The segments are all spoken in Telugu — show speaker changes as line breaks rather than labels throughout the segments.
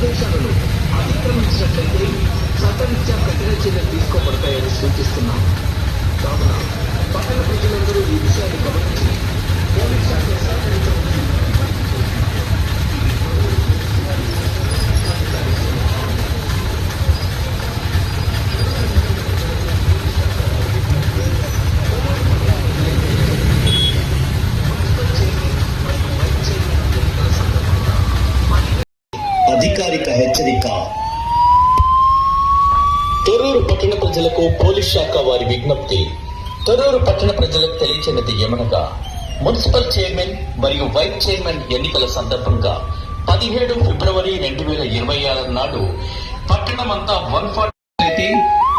ఆదేశాలను అతిక్రమించినట్లయితే చట్టరీత్యా కఠిన చర్యలు తీసుకోబడతాయని సూచిస్తున్నాం. కావున పట్టణ ప్రజలందరూ ఈ విషయాన్ని గమనించి పోలీస్ శాఖ సహకరించవచ్చు
అధికారిక హెచ్చరిక. తొర్రూరు పట్టణ ప్రజలకు పోలీస్ శాఖ వారి విజ్ఞప్తి. తొర్రూరు పట్టణ ప్రజలకు తెలియచేయనది ఏమనగా మున్సిపల్ చైర్మన్ మరియు వైస్ చైర్మన్ ఎన్నికల సందర్భంగా పదిహేడు ఫిబ్రవరి రెండు వేల ఇరవై ఆరు నాడు పట్టణమంతా వన్ ఫార్టీ అయితే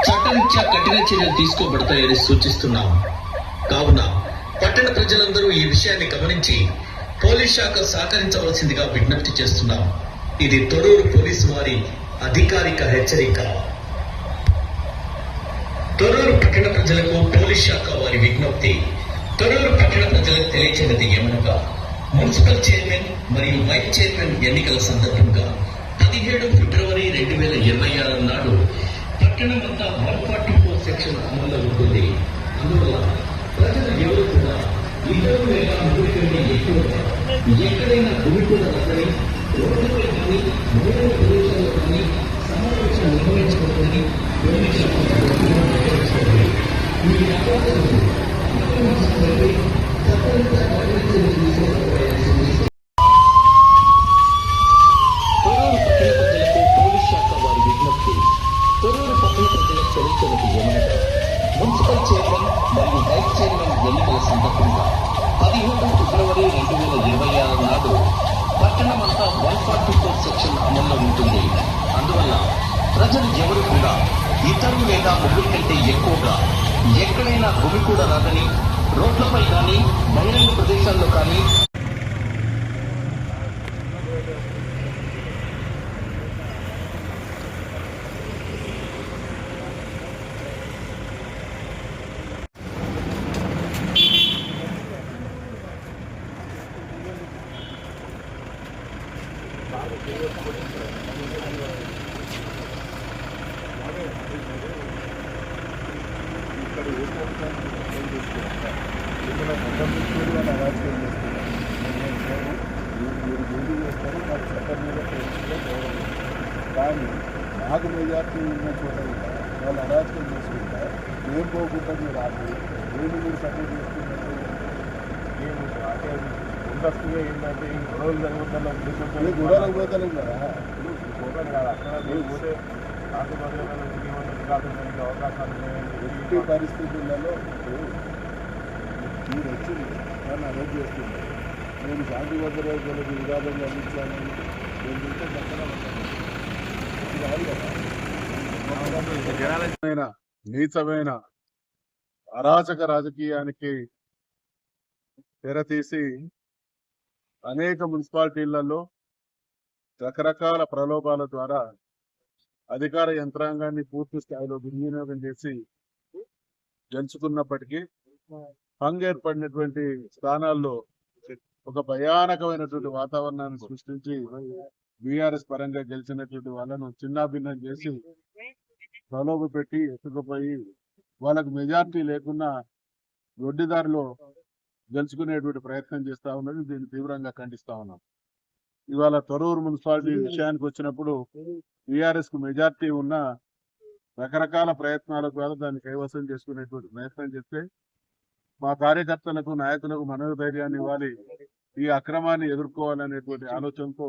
చట్టరీత్యా కఠిన చర్యలు తీసుకోబడతాయని సూచిస్తున్నాం. కావున పట్టణ ప్రజలందరూ ఈ విషయాన్ని గమనించి పోలీస్ శాఖ సహకరించవలసిందిగా విజ్ఞప్తి చేస్తున్నాం. ఇది తొడూరు పోలీసు వారి అధికారిక హెచ్చరిక. తొరూరు పట్టణ ప్రజలకు పోలీస్ శాఖ వారి విజ్ఞప్తి. తొరూరు పట్టణ ప్రజలకు తెలియచేయనది ఏమనగా మున్సిపల్ చైర్మన్ మరియు వైస్ చైర్మన్ ఎన్నికల సందర్భంగా పదిహేడు ఫిబ్రవరి రెండు వేల ఇరవై ఆరు నాడు పట్టణమంతా వన్ ఫార్టీ ఫోర్ సెక్షన్ అమల్లో ఉంటుంది. అందువల్ల ప్రజలు ఎవరు కూడా ఇద్దరు వేల ముగ్గురి కంటే ఎక్కువగా ఎక్కడైనా గుమికూడ రద్దని కానీ ప్రదేశాల్లో కానీ సమావేశం ఈ తొర్రూరు పట్టణ ఏమనగా మున్సిపల్ చైర్మన్ మరియు వైస్ చైర్మన్ ఎన్నికల సందర్భంగా పదిహేడు ఫిబ్రవరి రెండు వేల ఇరవై ఆరు నాడు పట్టణమంతా వన్ ఫార్టీ ఫోర్ సెక్షన్ అమల్లో ఉంటుంది అందువల్ల ప్రజలు ఎవరు కూడా ఇద్దరు లేదా ముగ్గురు కంటే ఎక్కువగా ఎక్కడైనా భూమి కూడా రాదని రోడ్లపై కానీ బహిరంగ ప్రదేశాల్లో కానీ
కానీ నాకు మెజార్టీ ఉన్న చోట కూడా వాళ్ళు అరాచకం చేసుకుంటా ఏం పోకుండా మీరు ఆపి ఏమి మీరు సపోర్ట్ చేసుకున్నట్టు
మేము అంటే ముందస్తుగా ఏంటంటే ఈ గొడవలు జరుగుతున్న ఉద్దేశంతో
మీరు గొడవలకు పోతాను కదా
ఇప్పుడు పోతాను కదా అక్కడ మీరు పోతే నాకు అవకాశాలు
ఎట్టి పరిస్థితులలో మీరు వచ్చింది కానీ అరెస్ట్ చేస్తుంది నేను శాంతి భద్రతలకు వివాదం కలిగించాను నేను చూస్తే పక్కన నీచమైన అరాచక రాజకీయానికి తెరతీసి అనేక మున్సిపాలిటీలలో రకరకాల ప్రలోభాల ద్వారా అధికార యంత్రాంగాన్ని పూర్తి స్థాయిలో దుర్వినియోగం చేసి గెలుచుకున్నప్పటికీ హంగ్ ఏర్పడినటువంటి స్థానాల్లో ఒక భయానకమైనటువంటి వాతావరణాన్ని సృష్టించి బీఆర్ఎస్ పరంగా గెలిచినటువంటి వాళ్ళను చిన్నాభిన్నం చేసి ప్రలోభ పెట్టి ఎత్తుకుపోయి వాళ్ళకు మెజార్టీ లేకున్నా దొడ్డిదారిలో గెలుచుకునేటువంటి ప్రయత్నం చేస్తా ఉన్నది. దీన్ని తీవ్రంగా ఖండిస్తా ఉన్నాం. ఇవాళ తొరూరు మున్సిపాలిటీ విషయానికి వచ్చినప్పుడు టిఆర్ఎస్కు మెజార్టీ ఉన్న రకరకాల ప్రయత్నాల ద్వారా దాన్ని కైవసం చేసుకునేటువంటి ప్రయత్నం చేస్తే మా కార్యకర్తలకు నాయకులకు మనోధైర్యాన్ని ఇవ్వాలి. ఈ అక్రమాన్ని ఎదుర్కోవాలనేటువంటి ఆలోచనతో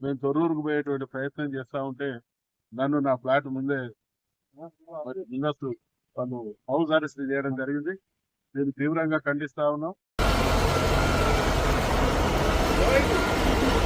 మేము తొర్రూరుకు పోయేటువంటి ప్రయత్నం చేస్తా ఉంటే నన్ను నా ఫ్లాట్ ముందే ముందస్తు వాళ్ళు హౌస్ అరెస్ట్ చేయడం జరిగింది. దీన్ని తీవ్రంగా ఖండిస్తా ఉన్నాం.